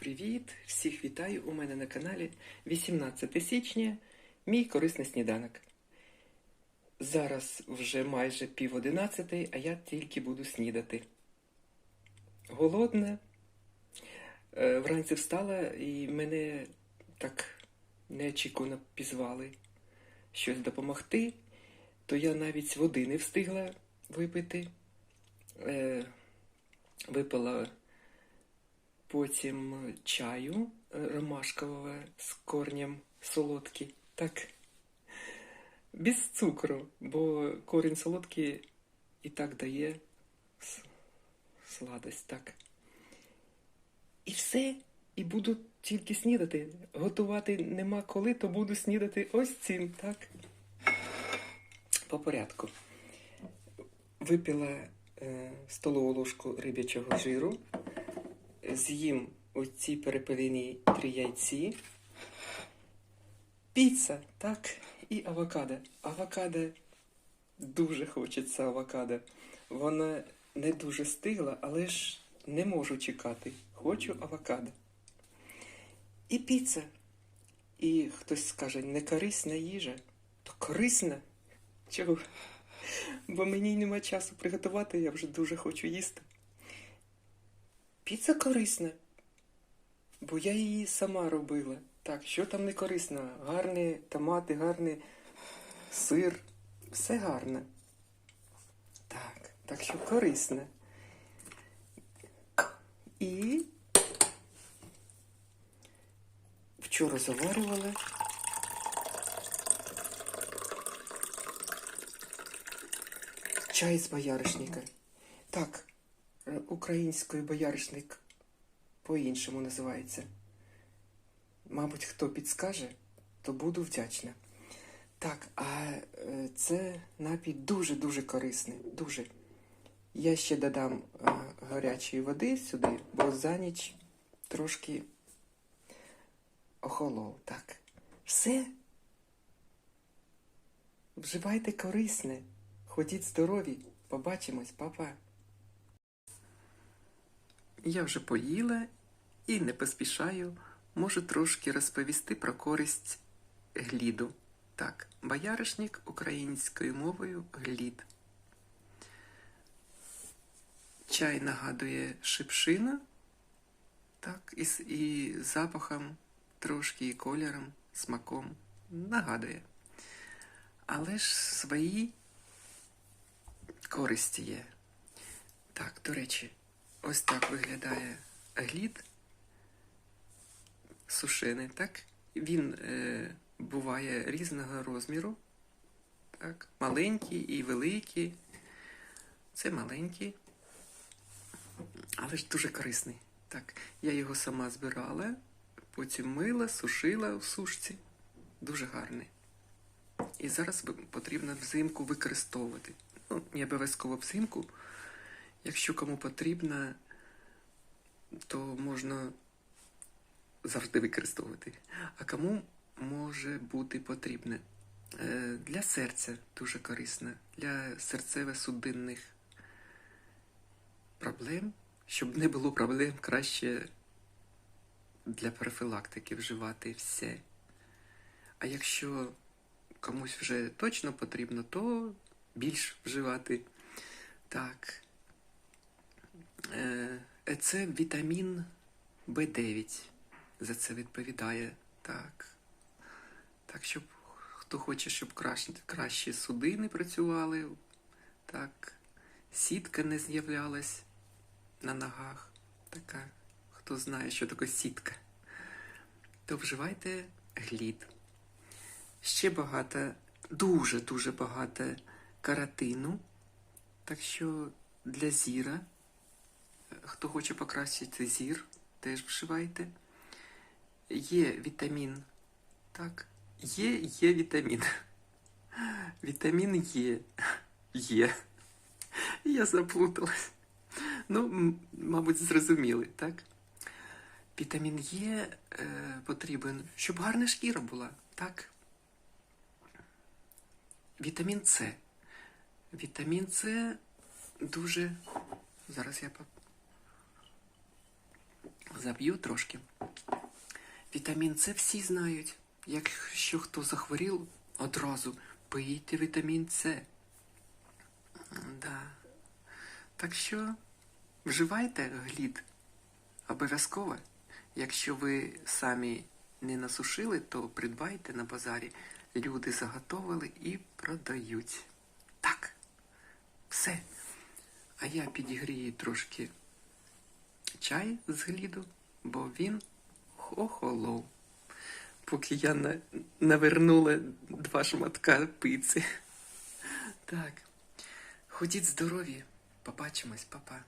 Привіт! Всіх вітаю у мене на каналі 18 січня. Мій корисний сніданок. Зараз вже майже пів одинадцятий, а я тільки буду снідати. Голодна. Е, Вранці встала і мене так неочікувано пізвали щось допомогти, то я навіть води не встигла випити. Е, Випила потім чаю е, ромашкового з корнем солодкий. Так. Без цукру, бо корінь солодкий і так дає сладость, так. І все. І буду тільки снідати. Готувати нема коли, то буду снідати ось цим, так. По порядку. Випила е, столову ложку риб'ячого жиру з'їм оці перепелені три яйці. Піца, так, і авокадо. Авокадо дуже хочеться авокадо. Вона не дуже стигла, але ж не можу чекати. Хочу авокадо. І піца. І хтось скаже, не корисна їжа. То корисна? Чого? Бо мені нема часу приготувати, я вже дуже хочу їсти. Піца корисна, бо я її сама робила. Так, що там не корисно? Гарні томати, гарний сир, все гарне. Так, так що корисне. І вчора заварювала. Чай з бояришника. Так, українською бояришник по-іншому називається. Мабуть, хто підскаже, то буду вдячна. Так, а е, це напій дуже-дуже корисний. Дуже. Я ще додам е, гарячої води сюди, бо за ніч трошки охолов. Так. Все. Вживайте корисне. Ходіть здорові. Побачимось, папа. Я вже поїла і не поспішаю. Можу трошки розповісти про користь гліду. Так, бояришник українською мовою глід. Чай нагадує шипшина, так, і, і запахом трошки, і кольором, смаком нагадує. Але ж свої користі є. Так, до речі, ось так виглядає глід сушений, так? Він е, буває різного розміру. Так, маленький і великий. Це маленький, але ж дуже корисний. Так, я його сама збирала, потім мила, сушила в сушці. Дуже гарний. І зараз потрібно взимку використовувати. Ну, не обов'язково взимку. Якщо кому потрібно, то можна завжди використовувати. А кому може бути потрібне? Е, Для серця дуже корисне, для серцево-судинних проблем. Щоб не було проблем, краще для профілактики вживати все. А якщо комусь вже точно потрібно, то більш вживати. Так. Е, Це вітамін В9 за це відповідає. Так. Так, щоб хто хоче, щоб краще, краще судини працювали, так, сітка не з'являлась на ногах. Така, хто знає, що таке сітка, то вживайте глід. Ще багато, дуже-дуже багато каротину. Так що для зіра, хто хоче покращити зір, теж вживайте. Є вітамін. Так, є, є вітамін. Вітамін Є. Є. Я заплуталась. Ну, мабуть, зрозуміли, так? Вітамін Є е, потрібен, щоб гарна шкіра була, так? Вітамін С. Вітамін С дуже. Зараз я Зап'ю трошки. Вітамін С всі знають. Якщо хто захворів, одразу пийте вітамін С. Да. Так що вживайте глід. Обов'язково. Якщо ви самі не насушили, то придбайте на базарі. Люди заготовили і продають. Так. Все. А я підігрію трошки чай з гліду, бо він охолов. Поки я на... навернула два шматка пиці. Так. Ходіть здорові. Побачимось, папа.